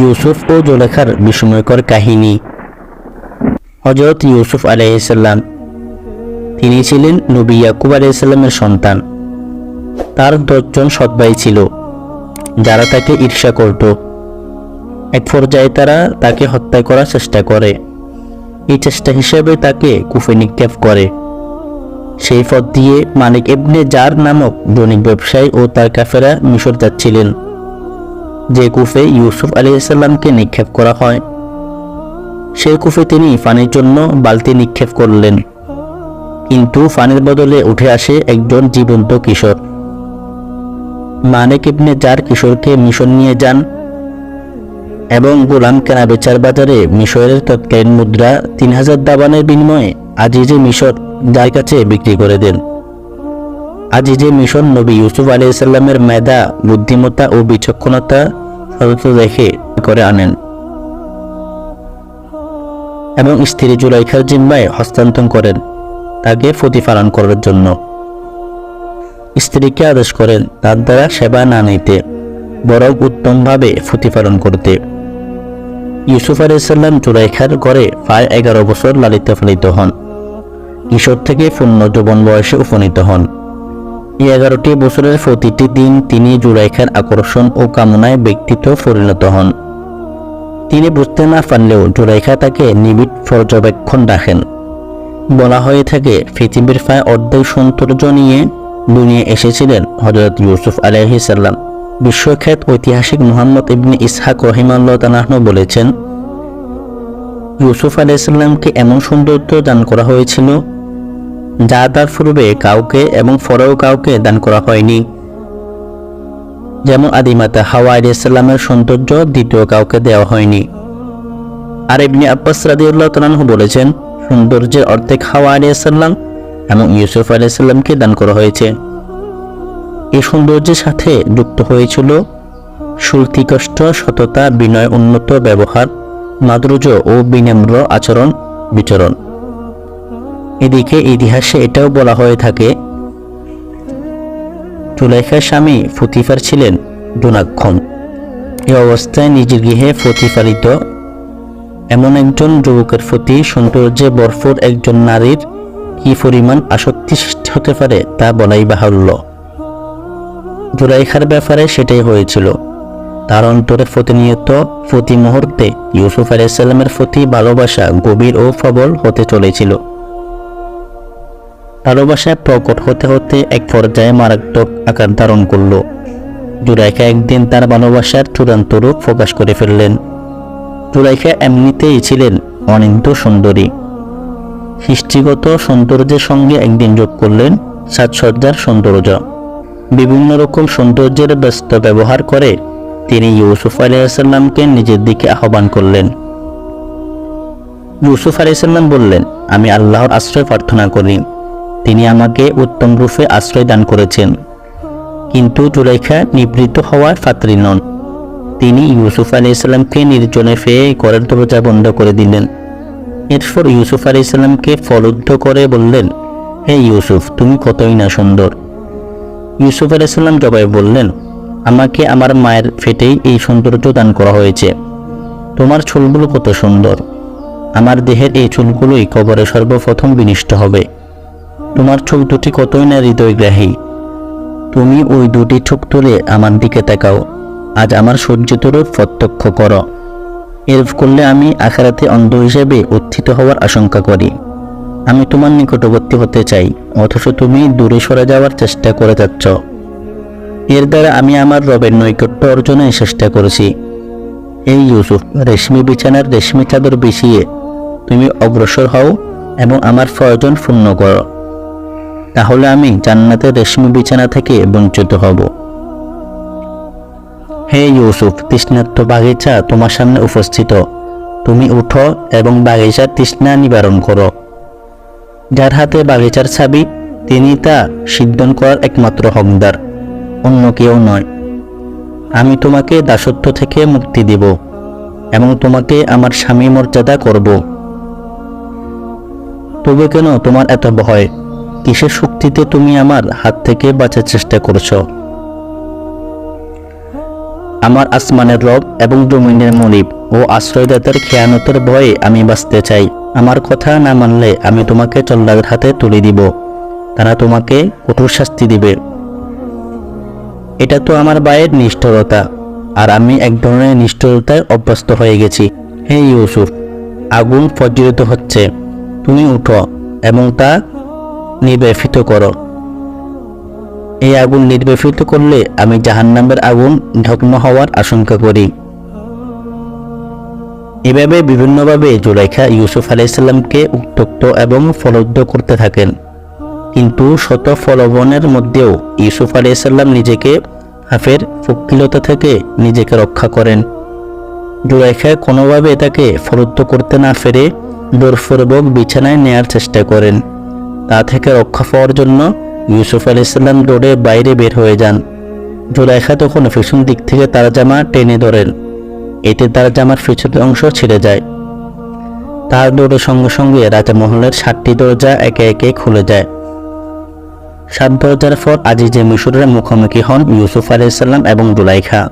ইউসুফ ও জোলেখার বিস্ময়কর কাহিনী। হজরত ইউসুফ আলাইসাল্লাম তিনি ছিলেন নবী ইয়াকুব আলাইসাল্লামের সন্তান। তার দশজন সৎ ভাই ছিল, যারা তাকে ঈর্ষা করত। এক পর্যায়ে তারা তাকে হত্যা করার চেষ্টা করে। এই চেষ্টা হিসেবে তাকে কুফে নিক্ষেপ করে। সেই পথ দিয়ে মানিক ইবনে জার নামক বণিক ব্যবসায়ী ও তার কাফেরা মিশর যাচ্ছিলেন। যে কুফে ইউসুফ আলাইসাল্লামকে নিক্ষেপ করা হয়। সেই কুফে তিনি পানির জন্য বালতি নিক্ষেপ করলেন। কিন্তু পানির বদলে উঠে আসে একজন জীবন্ত কিশোর। মানিক ইবনে যার কিশোরকে মিশন নিয়ে যান এবং গোলাম কেনা বেচার বাজারে মিশরের তৎকালীন মুদ্রা তিন হাজার দাবানের বিনিময়ে আজিজে মিশর যার কাছে বিক্রি করে দেন। আজিজে মিশন নবী ইউসুফ আলাইসাল্লামের মেধা, বুদ্ধিমত্তা ও বিচক্ষণতা সতত দেখে করে আনেন। এবং স্ত্রী জুলাইখার জিম্মায় হস্তান্তর করেন তাকে প্রতিপালন করার জন্য। স্ত্রীকে আদেশ করেন তার দ্বারা সেবা না নিতে, বরং উত্তমভাবে প্রতিপালন করতে। ইউসুফ আলাইসাল্লাম জুলাইখার ঘরে প্রায় এগারো বছর লালিত পালিত হন। কিশোর থেকে পূর্ণ যৌবন বয়সে উপনীত হন। এগারোটি বছরের প্রতিটি দিন তিনি জুলাইখার আকর্ষণ ও কামনায় ব্যক্তিত্ব পরিণত হন। তিনি বুঝতে না পারলেও জুলাইখা তাকে নিবিড় পর্যবেক্ষণ রাখেন। বলা হয়ে থাকে, পৃথিবীর প্রায় অর্ধেক সৌন্দর্য নিয়ে দুনিয়া এসেছিলেন হজরত ইউসুফ আলহিসাল্লাম বিশ্বখ্যাত ঐতিহাসিক মোহাম্মদ ইবনে ইসহাক রহিমাল্লাহ বলেছেন, ইউসুফ আলাইসাল্লামকে এমন সৌন্দর্য দান করা হয়েছিল যা তার পূর্বে কাউকে এবং ফরেও কাউকে দান করা হয়নি। যেমন আদিমাতা হাওয়া আলাইসাল্লামের সৌন্দর্য দ্বিতীয় কাউকে দেওয়া হয়নি। আর ইবনে আব্বাস রাদিউল্লাহ তালাহু বলেছেন, সৌন্দর্যের অর্ধেক হাওয়া আলাইসাল্লাম এবং ইউসুফ আলাইসাল্লামকে দান করা হয়েছে। এই সৌন্দর্যের সাথে যুক্ত হয়েছিল সুলতিকষ্ট সততা, বিনয়, উন্নত ব্যবহার, মাদ্রুজ ও বিনম্র আচরণ, বিচরণ। এদিকে ইতিহাসে এটাও বলা হয়ে থাকে জুলাইখার স্বামী ফতিফার ছিলেন দুনাক্ষণ। এ অবস্থায় নিজের গৃহে প্রতিপালিত এমন একজন যুবকের প্রতি সৌন্দর্যে বরফুর একজন নারীর কি পরিমাণ আসক্তি সৃষ্টি হতে পারে তা বলাই বাহুল্য। জুলাইখার ব্যাপারে সেটাই হয়েছিল। তার অন্তরে প্রতিনিয়ত প্রতি মুহূর্তে ইউসুফ আলাইসাল্লামের প্রতি ভালোবাসা, গভীর ও প্রবল হতে চলেছিল। ভালোবাসা প্রকট হতে হতে এক পর্যায়ে মারাত্মক আকার ধারণ করল। জুলাইখা একদিন তার ভালোবাসার চূড়ান্ত রূপ প্রকাশ করে ফেললেন। জুলাইখা এমনিতেই ছিলেন অনিন্দ সুন্দরী। সৃষ্টিগত সৌন্দর্যের সঙ্গে একদিন যোগ করলেন সাজসজ্জার সৌন্দর্য। বিভিন্ন রকম সৌন্দর্যের ব্যস্ত ব্যবহার করে তিনি ইউসুফ আলাইসাল্লামকে নিজের দিকে আহ্বান করলেন। ইউসুফ আলাইসাল্লাম বললেন, আমি আল্লাহর আশ্রয় প্রার্থনা করি। তিনি আমাকে উত্তম রূপে আশ্রয় দান করেছেন। কিন্তু জুলাইখা নিবৃত্ত হওয়ার পাত্রী নন। তিনি ইউসুফ আলাইসাল্লামকে নির্জনে ফেয়ে ঘরের দরজা বন্ধ করে দিলেন। এরপর ইউসুফ আলাইসাল্লামকে ফলুদ্ধ করে বললেন, হে ইউসুফ, তুমি কতই না সুন্দর। ইউসুফ আলাইসাল্লাম জবাই বললেন, আমাকে আমার মায়ের ফেটেই এই সৌন্দর্য দান করা হয়েছে। তোমার চুলগুলো কত সুন্দর। আমার দেহের এই চুলগুলোই কবরে সর্বপ্রথম বিনিষ্ট হবে। তোমার চোখ দুটি কতই না হৃদয়গ্রাহী? তুমি ওই দুটি চোখ তুলে আমার দিকে তাকাও। আজ আমার সজ্জিত রূপ প্রত্যক্ষ করো। এর করলে আমি আখারাতে অন্ধ হিসেবে উত্থিত হওয়ার আশঙ্কা করি। আমি তোমার নিকটবর্তী হতে চাই, অথচ তুমি দূরে সরে যাওয়ার চেষ্টা করে যাচ্ছ। এর দ্বারা আমি আমার রবের নৈকট্য অর্জনের চেষ্টা করেছি। এই ইউসুফ, রেশমি বিছানার রেশমি চাদর বিছিয়ে তুমি অগ্রসর হও এবং আমার প্রয়োজন পূর্ণ করো। তাহলে আমি জান্নাতের রেশমি বিছানা থেকে বঞ্চিত হব। হে ইউসুফ তৃষ্ণাত্ম বাগিচা তোমার সামনে উপস্থিত। তুমি উঠো এবং বাগিচার তৃষ্ণা নিবারণ করো। যার হাতে বাগিচার ছাবি তিনি তা সিদ্ধন করার একমাত্র হকদার, অন্য কেউ নয়। আমি তোমাকে দাসত্ব থেকে মুক্তি দিব এবং তোমাকে আমার স্বামী মর্যাদা করব। তবে কেন তোমার এত ভয়? কিসের শক্তিতে তুমি আমার হাত থেকে বাঁচার চেষ্টা করছ? আমার আসমানের রব এবং জমিনের মনিব ও আশ্রয়দাতার খেয়ানতের ভয়ে আমি বাঁচতে চাই। আমার কথা না মানলে আমি তোমাকে চল্লার হাতে তুলে দিব। তারা তোমাকে কঠোর শাস্তি দিবে। এটা তো আমার বায়ের নিষ্ঠুরতা, আর আমি এক ধরনের নিষ্ঠুরতায় অভ্যস্ত হয়ে গেছি। হে ইউসুফ, আগুন প্রজ্বলিত হচ্ছে। তুমি উঠো এবং তা নির্বাপিত করো। এই আগুন নির্বাপিত করলে আমি জাহান্নামের আগুন ঢগ্ন হওয়ার আশঙ্কা করি। এভাবে বিভিন্নভাবে জুলাইখা ইউসুফ আলাইসাল্লামকে উত্তক্ত এবং ফলদ্ধ করতে থাকেন। কিন্তু শত ফলবনের মধ্যেও ইউসুফ আলাইসাল্লাম নিজেকে হাফের ফকিলতা থেকে নিজেকে রক্ষা করেন। জুলাইখা কোনোভাবে তাকে ফলুদ্ধ করতে না ফেরে জোরপূর্বক বিছানায় নেয়ার চেষ্টা করেন। থেকে রক্ষা পাওয়ার জন্য ইউসুফ আলাইসাল্লাম দৌড়ে বাইরে বের হয়ে যান। জুলাইখা তখন পিছন দিক থেকে তার জামা টেনে ধরেন। এতে তার জামার পিছনের অংশ ছিঁড়ে যায়। তার দৌড়ের সঙ্গে সঙ্গে রাজামহলের সাতটি দরজা একে একে খুলে যায়। সাত দরজার পর আজিজে মিশরের মুখোমুখি হন ইউসুফ আলাইসাল্লাম এবং জুলাইখা।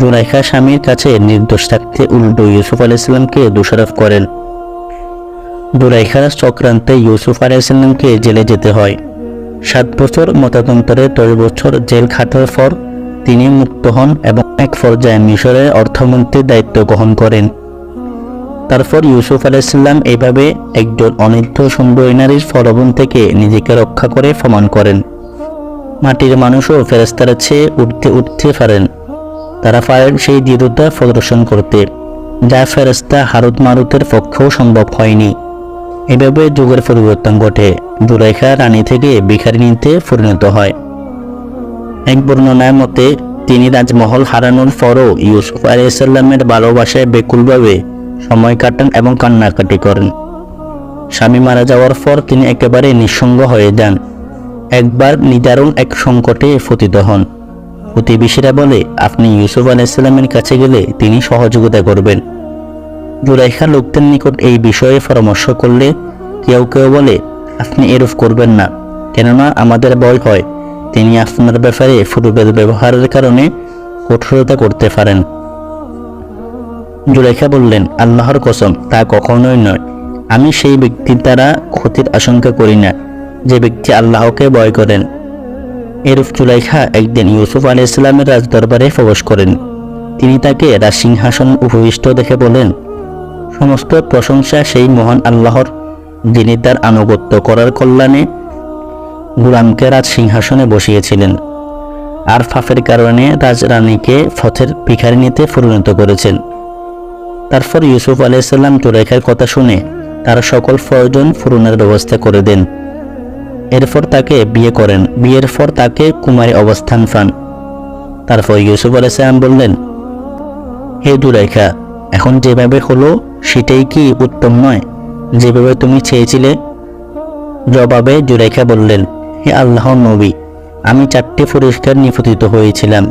জুলাইখা স্বামীর কাছে নির্দোষ থাকতে উল্টো ইউসুফ আলাইসাল্লামকে দোষারোপ করেন। জুলাইখার চক্রান্তে ইউসুফ আলাইসাল্লামকে জেলে যেতে হয়। সাত বছর মতাতন্ত্রে দশ বছর জেল খাটার পর তিনি মুক্ত হন এবং এক পর্যায়ে মিশরের অর্থমন্ত্রীর দায়িত্ব গ্রহণ করেন। তারপর ইউসুফ আলাইসাল্লাম এইভাবে একজন অনিত্য সুন্দরী নারীর ফলবন থেকে নিজেকে রক্ষা করে প্রমাণ করেন। মাটির মানুষও ফেরেস্তারা চেয়ে উঠতে উঠতে পারেন। তারা পারেন সেই দৃঢ়তা প্রদর্শন করতে, যা ফেরেস্তা হারুত মারুতের পক্ষেও সম্ভব হয়নি। এভাবে যুগের পরিবর্তন ঘটে। জুলাইখা রানী থেকে ভিখারিনীতে পরিণত হয়। এক বর্ণনার মতে, তিনি রাজমহল হারানোর পরও ইউসুফ আলাইসাল্লামের ভালোবাসায় বেকুলভাবে সময় কাটান এবং কান্নাকাটি করেন। স্বামী মারা যাওয়ার পর তিনি একেবারে নিঃসঙ্গ হয়ে যান। একবার নিদারুণ এক সংকটে পতিত হন। প্রতিবেশীরা বলে, আপনি ইউসুফ আলাইসাল্লামের কাছে গেলে তিনি সহযোগিতা করবেন। জুলাইখা লোকদের নিকট এই বিষয়ে পরামর্শ করলে কেউ কেউ বলে, আপনি এরূপ করবেন না। কেননা আমাদের ভয় হয়, তিনি আপনার ব্যাপারে ফুটুবের ব্যবহারের কারণে কঠোরতা করতে পারেন। জুলেখা বললেন, আল্লাহর কসম, তা কখনোই নয়। আমি সেই ব্যক্তির দ্বারা ক্ষতির আশঙ্কা করি না, যে ব্যক্তি আল্লাহকে ভয় করেন। এরূপ জুলাইখা একদিন ইউসুফ আলি ইসলামের রাজদরবারে প্রবেশ করেন। তিনি তাকে রাজসিংহাসন উপবিষ্ট দেখে বলেন সমস্ত প্রশংসা সেই মহান আল্লাহর, যিনি তার আনুগত্য করার কল্যাণে গুলামকে রাজ সিংহাসনে বসিয়েছিলেন। আর ফাফের কারণে রাজরানীকে ফথের ভিখারিনীতে পরিণত করেছেন। তারপর ইউসুফ আলাইসাল্লাম জুলেখার কথা শুনে তার সকল প্রয়োজন পূরণের ব্যবস্থা করে দেন। এরপর তাকে বিয়ে করেন। বিয়ের পর তাকে কুমারী অবস্থান পান। তারপর ইউসুফ আলাইসাল্লাম বললেন, হে দুরাইখা এখন যেভাবে হলো সেটাই কি উত্তম নয়? যেভাবে তুমি চেয়েছিলে। জবাবে জুরাইখা বললেন, হে আল্লাহ নবী, আমি চারটি পুরস্কার নিপতিত হয়েছিলাম।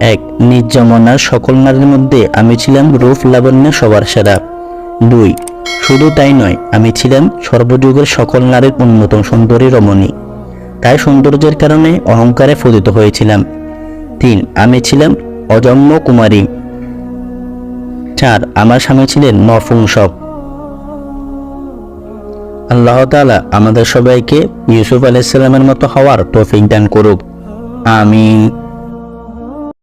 এক নিজ জমানার সকল নারীর মধ্যে আমি ছিলাম রূপ লাবণ্যে সবার সেরা। দুই, শুধু তাই নয়, আমি ছিলাম সর্বযুগের সকল নারীর অন্যতম সুন্দরী রমণী। তাই সৌন্দর্যের কারণে অহংকারে ফোদিত হয়েছিলাম। তিন, আমি ছিলাম অজম্য কুমারী। চার, আমার স্বামী ছিলেন নপুংসক। আল্লাহ তালা আমাদের সবাইকে ইউসুফ আলাইসাল্লামের মতো হওয়ার তৌফিক দান করুক। আমিন।